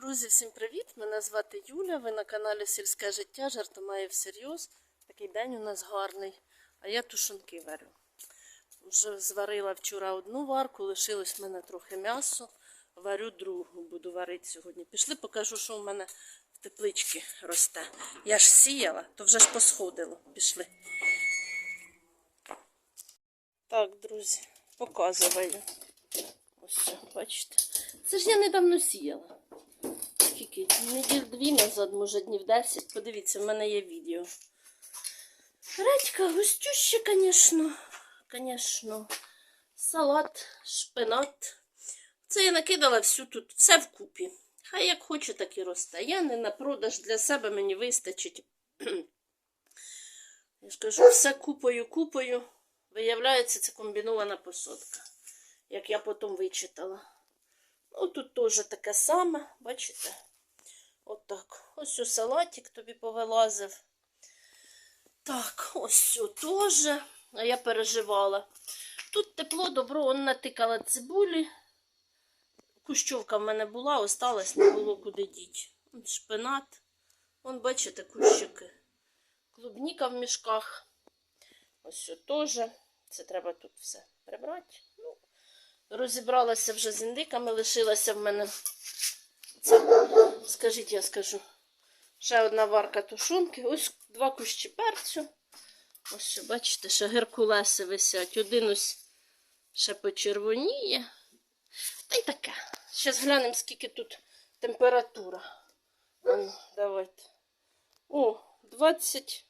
Друзі, всім привіт! Мене звати Юля. Ви на каналі Сільське життя. Жартомає всерйоз. Такий день у нас гарний. А я тушонки варю. Вже зварила вчора одну варку, лишилось в мене трохи м'ясо. Варю другу, буду варити сьогодні. Пішли, покажу, що в мене в тепличці росте. Я ж сіяла, то вже ж посходило. Пішли. Так, друзі, показую. Ось, бачите. Це ж я недавно сіяла. Скільки? Неділь дві назад, може днів 10. Подивіться, в мене є відео. Редька густюща, звісно. Звісно. Салат, шпинат. Це я накидала всю тут, все вкупі. Хай як хоче, так і росте. Я не на продаж для себе мені вистачить. Я ж кажу, все купою, купою. Виявляється, це комбінована посадка. Як я потім вичитала. Ну, тут теж таке саме, бачите? Отак. Ось у салатик тобі повилазив. Так, ось о теж. А я переживала. Тут тепло, добро, он натикала цибулі. Кущовка в мене була, осталась, не було куди діть. Шпинат. Вон, бачите, кущики. Клубніка в мішках. Ось теж. Це треба тут все прибрати. Ну, розібралася вже з індиками, лишилася в мене. Це, скажіть, я скажу. Ще одна варка тушонки. Ось два кущі перцю. Ось, бачите, ще геркулеси висять. Один ось ще почервоніє. Та й таке. Зараз глянемо, скільки тут температура. Ану, давайте. О, 20.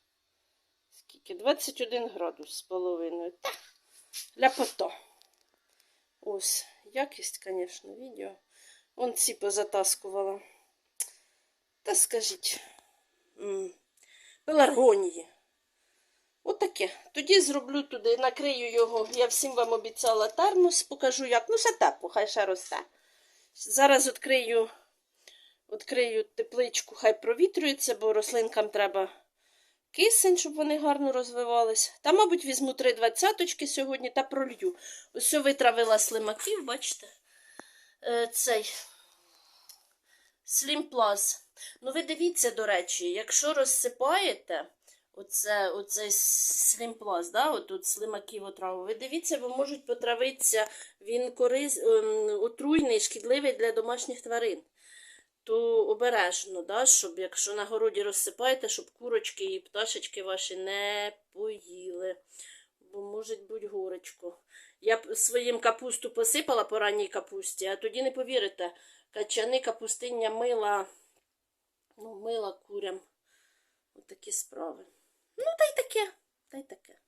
Скільки? 21 градус з половиною. Та, ляпото. Ось, якість, звісно, відео. Вон ці позатаскувала. Та скажіть, пеларгонії. Отаке. Тоді зроблю туди, накрию його. Я всім вам обіцяла термос, покажу як. Ну, все тепло, хай ще росте. Зараз відкрию, відкрию тепличку, хай провітрюється, бо рослинкам треба кисень, щоб вони гарно розвивались. Та, мабуть, візьму три двадцяточки сьогодні та пролью. Ось витравила слимаків, бачите? Е, цей слімплаз. Ну, ви дивіться, до речі, якщо розсипаєте оце, оцей слімплаз, да, отут слимаків отраву, ви дивіться, бо можуть потравитися, він корис, ем, отруйний, шкідливий для домашніх тварин. То обережно, да, щоб якщо на городі розсипаєте, щоб курочки і пташечки ваші не поїли, бо може бути горечко. Я своїм капусту посипала по ранній капусті, а тоді не повірите, качани капустиння мила, ну, мила курям. Отакі справи. Ну, та й таке, та й таке.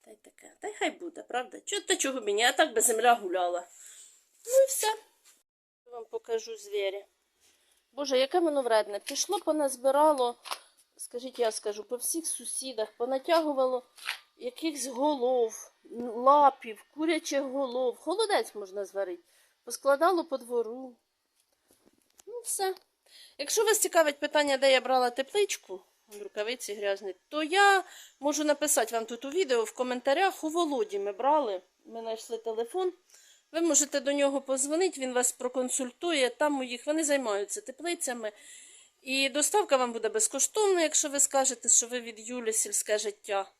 Та й таке. Та й хай буде, правда? Чого та чого мені? Я так би земля гуляла. Ну і все. Я вам покажу звіря. Боже, яке воно вредне. Пішло, поназбирало, скажіть, я скажу, по всіх сусідах, понатягувало якихось голов, лапів, курячих голов. Холодець можна зварити. Поскладало по двору. Ну, все. Якщо вас цікавить питання, де я брала тепличку, рукавиці грязні, то я можу написати вам тут у відео в коментарях. У Володі ми брали, ми знайшли телефон. Ви можете до нього позвонити, він вас проконсультує. Там у їх вони займаються теплицями. І доставка вам буде безкоштовна, якщо ви скажете, що ви від Юлі сільське життя.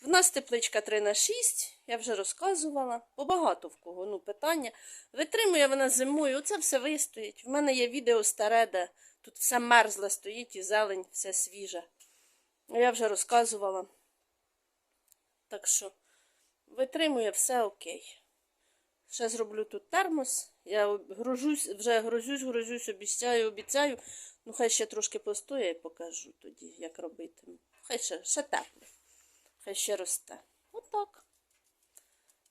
В нас тепличка 3 на 6, я вже розказувала, бо багато в кого ну, питання. Витримує вона зимою, оце все вистоїть. В мене є відео старе, де тут все мерзле стоїть і зелень, все свіже. Я вже розказувала. Так що витримує все окей. Ще зроблю тут термос. Я гружусь, вже грузюсь, грузюсь, обіцяю, обіцяю. Ну, хай ще трошки постоє і покажу тоді, як робитиму. Хай ще, ще тепло. Хай ще росте. Отак.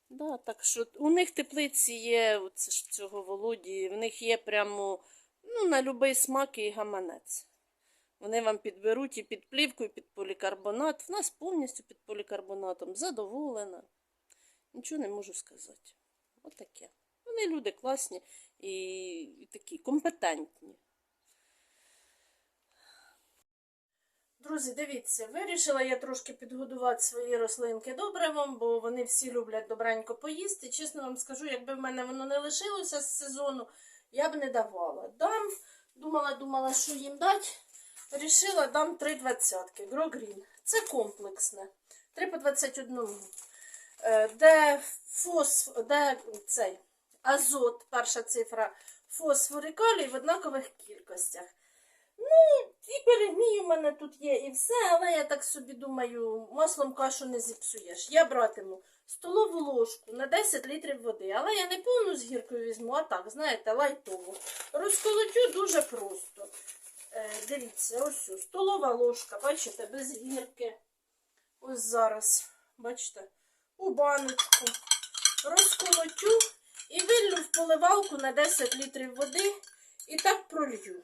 Да, так що у них теплиці є, оце ж цього Володі, в них є прямо ну, на будь-який смак і гаманець. Вони вам підберуть і під плівку, і під полікарбонат. В нас повністю під полікарбонатом. Задоволена. Нічого не можу сказати. Отаке. Вони люди класні і, і такі компетентні. Друзі, дивіться, вирішила я трошки підгодувати свої рослинки добривом, бо вони всі люблять добренько поїсти. Чесно вам скажу, якби в мене воно не лишилося з сезону, я б не давала. Дам думала, думала, що їм дати. Рішила дам три двадцятки. Грогрін. Це комплексне. 3 по 21. Е, Де фосфор, де цей азот, перша цифра, фосфор і калій в однакових кількостях. У мене тут є, і все, але я так собі думаю, маслом кашу не зіпсуєш. Я братиму столову ложку на 10 літрів води, але я не повну з гіркою візьму, а так, знаєте, лайтову. Розколотю дуже просто. Е, дивіться, ось ось, столова ложка, бачите, без гірки. Ось зараз, бачите, у баночку. Розколотю і виллю в поливалку на 10 літрів води і так пролью.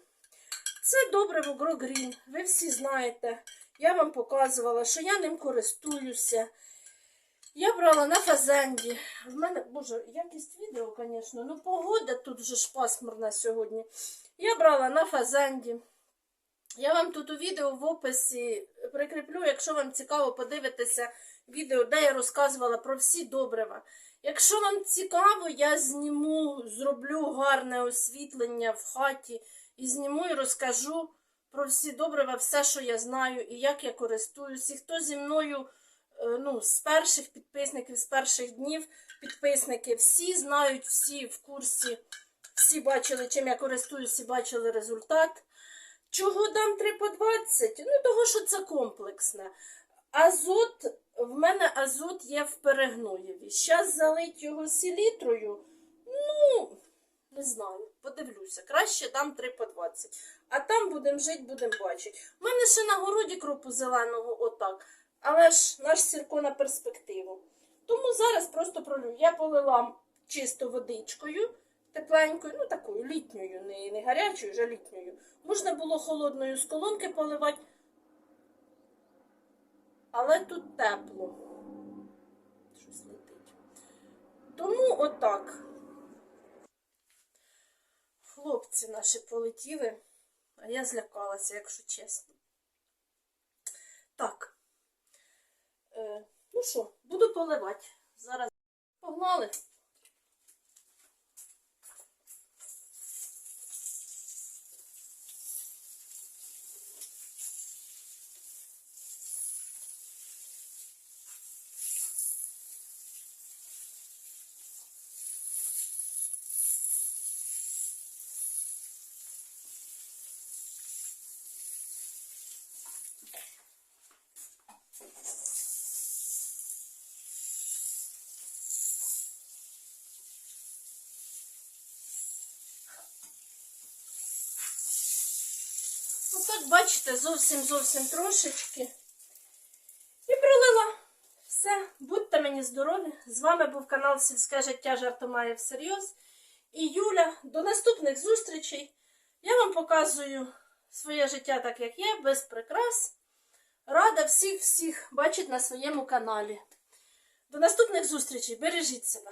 Це добриво Грогрін, ви всі знаєте. Я вам показувала, що я ним користуюся. Я брала на фазенді. В мене, боже, якість відео, звісно, ну погода тут вже ж пасмурна сьогодні. Я брала на фазенді. Я вам тут у відео в описі прикріплю, якщо вам цікаво подивитися відео, де я розказувала про всі добрива. Якщо вам цікаво, я зніму, зроблю гарне освітлення в хаті і зніму і розкажу про всі добрива, все, що я знаю, і як я користуюсь. І хто зі мною е, ну, з перших підписників, з перших днів підписники, всі знають, всі в курсі, всі бачили, чим я користуюсь, і бачили результат. Чого дам 3 по 20? Ну, того, що це комплексне. Азот, в мене азот є в перегноєві. Щас залить його селітрою. Не знаю, подивлюся. Краще дам 3 по 20. А там будемо жити, будемо бачити. У мене ще на городі кропу зеленого отак. Але ж наш сірко на перспективу. Тому зараз просто пролю. Я полила чисто водичкою, тепленькою, ну такою літньою, не, не гарячою, вже літньою. Можна було холодною з колонки поливати, але тут тепло. Щось летить. Тому отак. Хлопці наші полетіли, а я злякалася, якщо чесно. Так. Е, ну що, буду поливати. Зараз погнали. Отак, бачите, зовсім зовсім трошечки. І пролила. Все, будьте мені здорові. З вами був канал Сільське життя жартомає всерйоз. І Юля, до наступних зустрічей. Я вам показую своє життя так, як є, без прикрас. Рада всіх всіх бачити на своєму каналі. До наступних зустрічей. Бережіть себе.